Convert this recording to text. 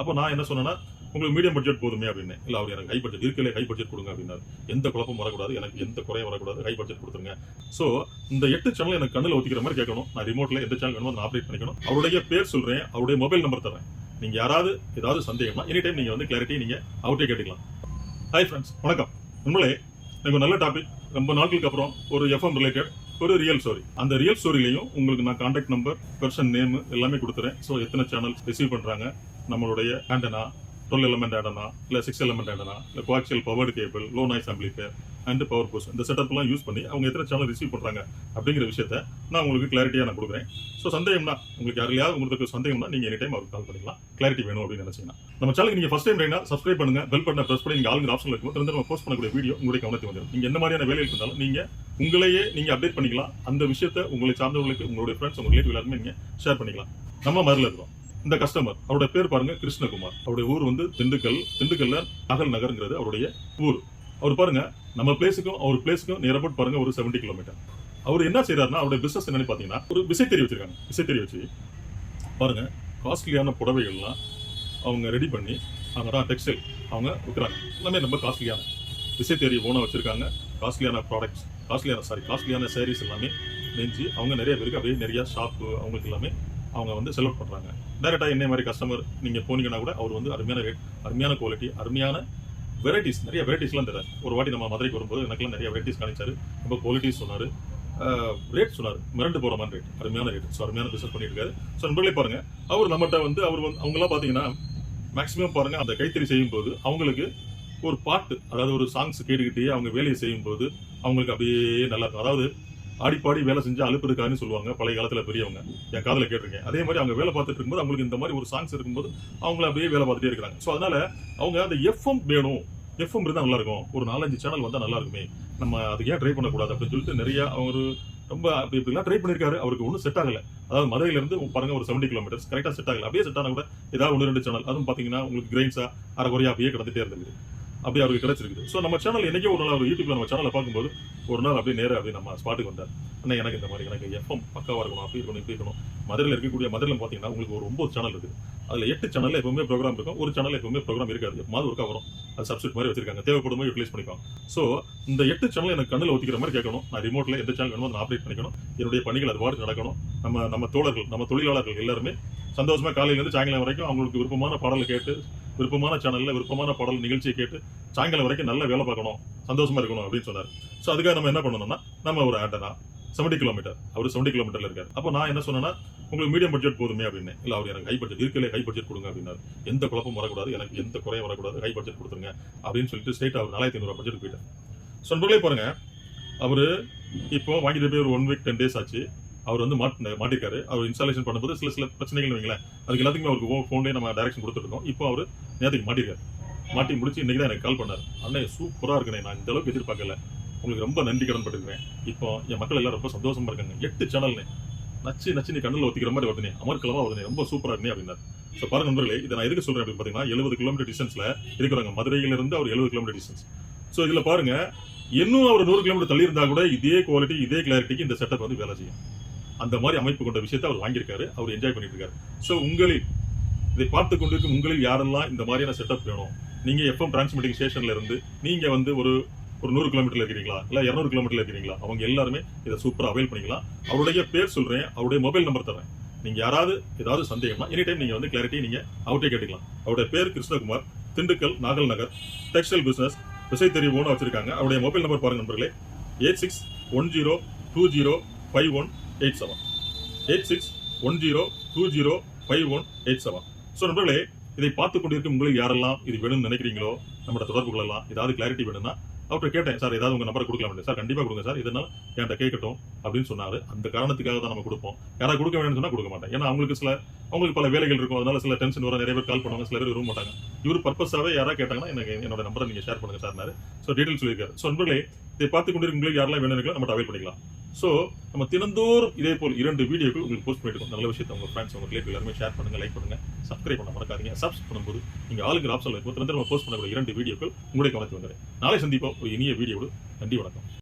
அப்போ நான் என்ன சொன்னேன்னா உங்களுக்கு மீடியம் பட்ஜெட் போதுமே அப்படின்னு. இல்லை அவர் எனக்கு ஹை பட்ஜெட் இருக்கல ஹை பட்ஜெட் கொடுங்க அப்படின்னாரு. எந்த குழப்பம் வரக்கூடாது எனக்கு எந்த குறையும் வரக்கூடாது ஹை பட்ஜெட் கொடுத்துருங்க. ஸோ இந்த எட்டு சேனல் எனக்கு கண்ணில் ஒத்திக்கிற மாதிரி கேட்கணும். நான் ரிமோட்ல எந்த சேனல் வேணுமோ நான் ஆப்ரேட் பண்ணிக்கணும். அவருடைய பேர் சொல்றேன் அவருடைய மொபைல் நம்பர் தரேன் நீங்க யாராவது ஏதாவது சந்தேகம்னா எனி டைம் நீங்க வந்து கிளாரிட்டி நீங்க அவர்கிட்டே கேட்டுக்கலாம். ஹாய் ஃப்ரெண்ட்ஸ் வணக்கம். உண்மையிலே எனக்கு ஒரு நல்ல டாபிக் ரொம்ப நாட்களுக்கு அப்புறம் ஒரு எஃப்எம் ரிலேட்டட் ஒரு ரியல் ஸ்டோரி அந்த ரியல் ஸ்டோரிலையும் உங்களுக்கு நான் கான்டாக்ட் நம்பர் பர்சன் நேம் எல்லாமே கொடுத்துறேன். ஸோ எத்தனை சேனல் ரிசீவ் பண்ணுறாங்க நம்மளுடைய ஆண்டனா டுவெல் எலமெண்ட் ஆண்டனா இல்லை சிக்ஸ் எலமெண்ட் ஆண்டனா இல்லை coaxial powered cable low noise amplifier and power Bose இந்த செட்டப்லாம் யூஸ் பண்ணி அவங்க எத்தனை சேனல் ரிசீவ் பண்ணுறாங்க அப்படிங்கிற விஷயத்த நான் உங்களுக்கு கிளாரிட்டியாக நான் கொடுக்குறேன். ஸோ சந்தேகம்னா உங்களுக்கு யாரையாவது உங்களுக்கு சந்தேகம்னா நீங்கள் எனி டைம் அவருக்கு கால் பண்ணிக்கலாம். கிளாரிட்டி வேணும் அப்படின்னு நினச்சிங்கன்னா. நம்ம சேனலுக்கு நீங்கள் ஃபஸ்ட் டைம் ரைனா சப்ஸ்கிரைப் பண்ணுங்க பெல் பட்டனை ப்ரெஸ் பண்ணி நீங்கள் ஆளுங்க ஆப்ஷன் இருக்கும் திறந்து நம்ம போஸ்ட் பண்ணக்கூடிய வீடியோ உங்களுடைய கவனத்தை வந்துடும். நீங்கள் என்ன மாதிரியான வேலையில் இருந்தாலும் நீங்கள் உங்களையே நீங்கள் அப்டேட் பண்ணிக்கலாம். அந்த விஷயத்த உங்களை சார்ந்தவங்களுக்கு உங்களுடைய ஃப்ரெண்ட்ஸ் உங்க ரிலேட்டிவ் எல்லாருமே நீங்கள் ஷேர் பண்ணிக்கலாம். நம்ம மதுரில் இருக்கோம் இந்த கஸ்டமர் அவருடைய பேர் பாருங்க கிருஷ்ணகுமார். அவருடைய ஊர் வந்து திண்டுக்கல் திண்டுக்கல்ல அகல் நகர்ங்கிறது அவருடைய ஊர். அவர் பாருங்க நம்ம பிளேஸுக்கும் அவர் பிளேஸுக்கும் நியரபவுட் பாருங்க ஒரு 70 கிலோமீட்டர் அவர் என்ன செய்யறாருன்னா அவருடைய பிசினஸ் என்னன்னு பாத்தீங்கன்னா ஒரு விசை தெரிய வச்சிருக்காங்க. விசைத்தறி வச்சு பாருங்க காஸ்ட்லியான புடவைகள்லாம் அவங்க ரெடி பண்ணி அவங்க தான் டெக்ஸ்டைல் அவங்க விற்கிறாங்க எல்லாமே ரொம்ப காஸ்ட்லியான விசை தெரிய ஓனாக வச்சிருக்காங்க. காஸ்ட்லியான ப்ராடக்ட்ஸ் காஸ்ட்லியான சாரி காஸ்ட்லியான sarees எல்லாமே நெஞ்சு அவங்க நிறைய பேருக்கு அப்படியே நிறைய ஷாப்பு அவங்களுக்கு எல்லாமே அவங்க வந்து செலக்ட் பண்ணுறாங்க டேரெக்டாக என்ன மாதிரி கஸ்டமர் நீங்கள் போனீங்கன்னா கூட அவர் வந்து அருமையான ரேட் அருமையான குவாலிட்டி அருமையான வெரைட்டிஸ் நிறைய வெரைட்டிஸ்லாம் தராரு ஒரு வாட்டி நம்ம மதுரைக்கு வரும்போது எனக்குலாம் நிறைய வெரைட்டிஸ் காணிச்சார் ரொம்ப குவாலிட்டிஸ் சொன்னார். ரேட் சொன்னார். மிரண்டு போகிற மாதிரி ரேட் அருமையான ரேட் ஸோ அருமையான பிசினஸ் பண்ணியிருக்காரு ஸோ நண்பர்களே பாருங்கள் அவர் நம்மகிட்ட வந்து அவர் வந்து அவங்களாம் பார்த்தீங்கன்னா மேக்ஸிமம் பாருங்கள் அந்த கைத்தறி செய்யும் போது அவங்களுக்கு ஒரு பாட்டு அதாவது ஒரு சாங்ஸ் கேட்டுக்கிட்டே அவங்க வேலையை செய்யும் போது அவங்களுக்கு அப்படியே நல்லா இருக்கும். அதாவது ஆடிப்பாடி வேலை செஞ்சு அழுப்பு இருக்கான்னு சொல்லுவாங்க பழைய காலத்தில் பெரியவங்க. என் காதில் கேட்டிருக்கேன். அதே மாதிரி அவங்க வேலை பார்த்துட்டு இருக்கும்போது அவங்களுக்கு இந்த மாதிரி ஒரு சாங்ஸ் இருக்கும்போது அவங்கள அப்படியே வேலை பார்த்துட்டே இருக்கிறாங்க. ஸோ அதனால அவங்க அந்த எஃப்எம் வேணும். எஃப்எம் இருந்தால் நல்லா இருக்கும். ஒரு நாலஞ்சு சேனல் வந்தால் நல்லா இருக்குமே. நம்ம அதுக்கு ஏன் ட்ரை பண்ணக்கூடாது அப்படின்னு சொல்லிட்டு நிறைய அவர் ரொம்ப அப்படி இப்படிலாம் ட்ரை பண்ணியிருக்காரு அவருக்கு ஒன்றும் செட் ஆகல. அதாவது மதுரையிலேருந்து பாருங்க ஒரு 70 கிலோமீட்டர்ஸ் கரெக்டாக செட் ஆகலை. அப்படியே செட் ஆனால் கூட ஏதாவது ஒன்று ரெண்டு சேனல் அதுவும் பார்த்தீங்கன்னா உங்களுக்கு கிரைன்ஸாக அரை குறையாக அப்படியே கிடந்துட்டே இருந்தது. அப்படியே அவருக்கு கிடைச்சிருக்குது. ஸோ நம்ம சேனல் என்றைக்கே ஒரு நாள் அவர் யூடியூப்ல நம்ம சேனலை பார்க்கும்போது ஒரு நாள் அப்படியே நேராக அப்படியே நம்ம ஸ்பாட்டுக்கு வந்தார். அண்ணா எனக்கு இந்த மாதிரி எனக்கு எஃப்எம் பக்காவாக இருக்கணும் அப்படி இருக்கணும் இப்படி இருக்கணும். மதுரையில் இருக்கக்கூடிய மதுரையில் பார்த்தீங்கன்னா உங்களுக்கு ஒரு ஒம்பது சேனல் இருக்குது. அதில் எட்டு சேனலில் எப்பவுமே ப்ரோக்ராம் இருக்கும். ஒரு சேனல் எப்பவுமே ப்ரோக்ராம் இருக்காது. எப்போது ஒர்க்கா வரும். அது சப்ஸ்டிட் மாதிரி வச்சிருக்காங்க. தேவைப்படும் போது யூட்டிலைஸ் பண்ணிப்பாங்க ஸோ இந்த எட்டு சேனல் எனக்கு கண்ணில் ஒத்திக்கிற மாதிரி கேட்கணும். நான் ரிமோட்டில் எந்த சேனல் வேணுமோ அதை ஆப்ரேட் பண்ணிக்கணும். என்னுடைய பணிகள் அது பாட்டு நடக்கணும். நம்ம நம்ம தோழர்கள் நம்ம தொழிலாளர்கள் எல்லாருமே சந்தோஷமாக காலையில இருந்து சாயங்காலம் வரைக்கும் அவங்களுக்கு விருப்பமான பாடலை கேட்டு விருப்பமான சேனலில் விருப்பமான பாடல் நிகழ்ச்சியை கேட்டு சாயங்காலம் வரைக்கும் நல்ல வேலை பார்க்கணும் சந்தோஷமா இருக்கணும் அப்படின்னு சொன்னார். ஸோ அதுக்காக நம்ம என்ன பண்ணணும்னா நம்ம ஒரு ஆண்டனா 70 கிலோமீட்டர் அவர் 70 கிலோமீட்டர்ல இருக்காரு. அப்போ நான் என்ன சொன்னேன்னா உங்களுக்கு மீடியம் பட்ஜெட் போதுமே அப்படின்னு. இல்லை அவர் எனக்கு ஹை பட்ஜெட் இருக்கலே ஹை பட்ஜெட் கொடுங்க அப்படின்னாரு. எந்த குழப்பம் வரக்கூடாது. எனக்கு எந்த குறையும் வரக்கூடாது. ஹை பட்ஜெட் கொடுத்துருங்க அப்படின்னு சொல்லிட்டு ஸ்டேட் அவர் நாலாயிரத்தி ஐநூறு பட்ஜெட் போயிட்டார். ஸோ நண்பர்களே பாருங்க. அவர் இப்போ வாங்கிட்டு போய் ஒரு ஒன் வீக் டென் டேஸ் ஆச்சு. அவர் வந்து மாட்டு மாட்டிருக்காரு. அவர் இன்ஸ்டாலேஷன் பண்ணும்போது சில சில பிரச்சனைகள் வைங்களேன். அதுக்கு எல்லாத்துக்குமே அவருக்கு ஃபோன்லேயே நம்ம டேரக்ஷன் கொடுத்துருக்கோம் இப்போ அவர் நேற்றுக்கு மாட்டிருக்காரு. மாட்டி முடிச்சு இன்னைக்கு தான் எனக்கு கால் பண்ணார். அண்ணே சூப்பராக இருக்குண்ணே. நான் இந்த அளவுக்கு எதிர்பார்க்கல. உங்களுக்கு ரொம்ப நன்றி கடன் பட்டிருக்கேன் இப்போ என் மக்கள் எல்லாம் ரொம்ப சந்தோஷமா இருக்காங்க. எட்டு சேனல்னே நச்சு நச்சு நீ கண்ணில் ஒத்திக்கிற மாதிரி வருதுனே அமர்க்கலமாக வருதுனே ரொம்ப சூப்பராக இருந்தே அப்படின்னாரு. ஸோ பாருங்க நண்பர்களே இதை நான் எதுக்கு சொல்றேன் அப்படின்னு பார்த்தீங்கன்னா எழுபது கிலோமீட்டர் டிஸ்டன்ஸில் இருக்கிறாங்க மதுரையில இருந்து அவர் எழுபது கிலோமீட்டர் டிஸ்டன்ஸ் ஸோ இதில் பாருங்க இன்னும் அவர் நூறு கிலோமீட்டர் தள்ளி இருந்தால் கூட இதே குவாலிட்டி இதே கிளாரிட்டிக்கு இந்த செட்டப் வந்து வேலை செய்யும். அந்த மாதிரி அமைப்பு கொண்ட விஷயத்தை அவர் வாங்கியிருக்காரு. அவர் என்ஜாய் பண்ணிட்டு இருக்காரு ஸோ உங்களில் இதை பார்த்து கொண்டிருக்கும் உங்களில் யாரெல்லாம் இந்த மாதிரியான செட்டப் வேணும்? நீங்கள் எஃப்எம் டிரான்ஸ்மிட்டிங் ஸ்டேஷன்ல இருந்து நீங்கள் வந்து ஒரு ஒரு நூறு கிலோமீட்டர்ல இருக்கிறீங்களா? இல்லை இரநூறு கிலோமீட்டர்ல இருக்கிறீங்களா? அவங்க எல்லாருமே இதை சூப்பராக அவைல் பண்ணிக்கலாம். அவருடைய பேர் சொல்கிறேன் அவருடைய மொபைல் நம்பர் தரேன் நீங்கள் யாராவது ஏதாவது சந்தேகம்னா எனி டைம் நீங்கள் வந்து கிளாரிட்டி நீங்கள் அவர்கிட்ட கேட்டுக்கலாம். அவருடைய பேர் கிருஷ்ணகுமார் திண்டுக்கல் நாகல் நகர் டெக்ஸ்டைல் பிஸ்னஸ் விசை ஓன வச்சிருக்காங்க. அவருடைய மொபைல் நம்பர் பாருங்க நண்பர்களே eight six one zero two zero five one eight seven. Eight six one zero two zero five one eight seven. So நண்பர்களே இதை பார்த்து கொண்டிருக்கும் உங்களுக்கு யாரெல்லாம் இது வேணும்னு நினைக்கிறீங்களோ நம்மளோட தொடர்பு கொள்ளலாம் ஏதாவது கிளாரிட்டி வேணும்னா அவர்கிட்ட கேட்டேன் சார் ஏதாவது உங்க நம்பரை கொடுக்கலாம் சார் கண்டிப்பாக கொடுங்க சார். இதனால் என்கிட்ட கேட்கட்டும் அப்படின்னு சொன்னார். அந்த காரணத்துக்காக தான் நம்ம கொடுப்போம். யாராவது கொடுக்க வேணும்னு சொன்னால் கொடுக்க மாட்டேன் ஏன்னா அவங்களுக்கு சில அவங்களுக்கு பல வேலைகள் இருக்கும். அதனால சில டென்ஷன் வர நிறைய பேர் கால் பண்ணுவாங்க சில பேர் விரும்ப மாட்டாங்க. இவர் பர்பஸாகவே யாராவது கேட்டாங்கன்னா எனக்கு என்னோட நம்பரை நீங்க ஷேர் பண்ணுங்க சார் ஸோ டீட்டெயில் சொல்லியிருக்காரு. ஸோ நண்பர்களே இதை பார்த்து கொண்டிருக்கும் உங்களுக்கு யாரெல்லாம் வேணும் நம்ம அவைல் பண்ணிக்கலாம். ஸோ நம்ம தினந்தோறும் இதே போல் இரண்டு வீடியோக்கள் உங்களுக்கு போஸ்ட் பண்ணிட்டு நல்ல விஷயத்தை உங்கள் ஃப்ரெண்ட்ஸ் உங்கள் ரிலேட்டிவ் எல்லாருமே ஷேர் பண்ணுங்க லைக் பண்ணுங்கள் சப்ஸ்கிரைப் பண்ண மறக்காதீங்க. சப்ஸ்கிரைப் பண்ணும்போது நீங்கள் ஆளுங்க ஆப்ஷன் இருக்கும் தினந்தோறும் போஸ்ட் பண்ணக்கூடிய இரண்டு வீடியோக்கள் உங்களுடைய கவனத்தில் வந்துடுறேன் நாளை சந்திப்போம். ஒரு இனிய வீடியோடு நன்றி வணக்கம்.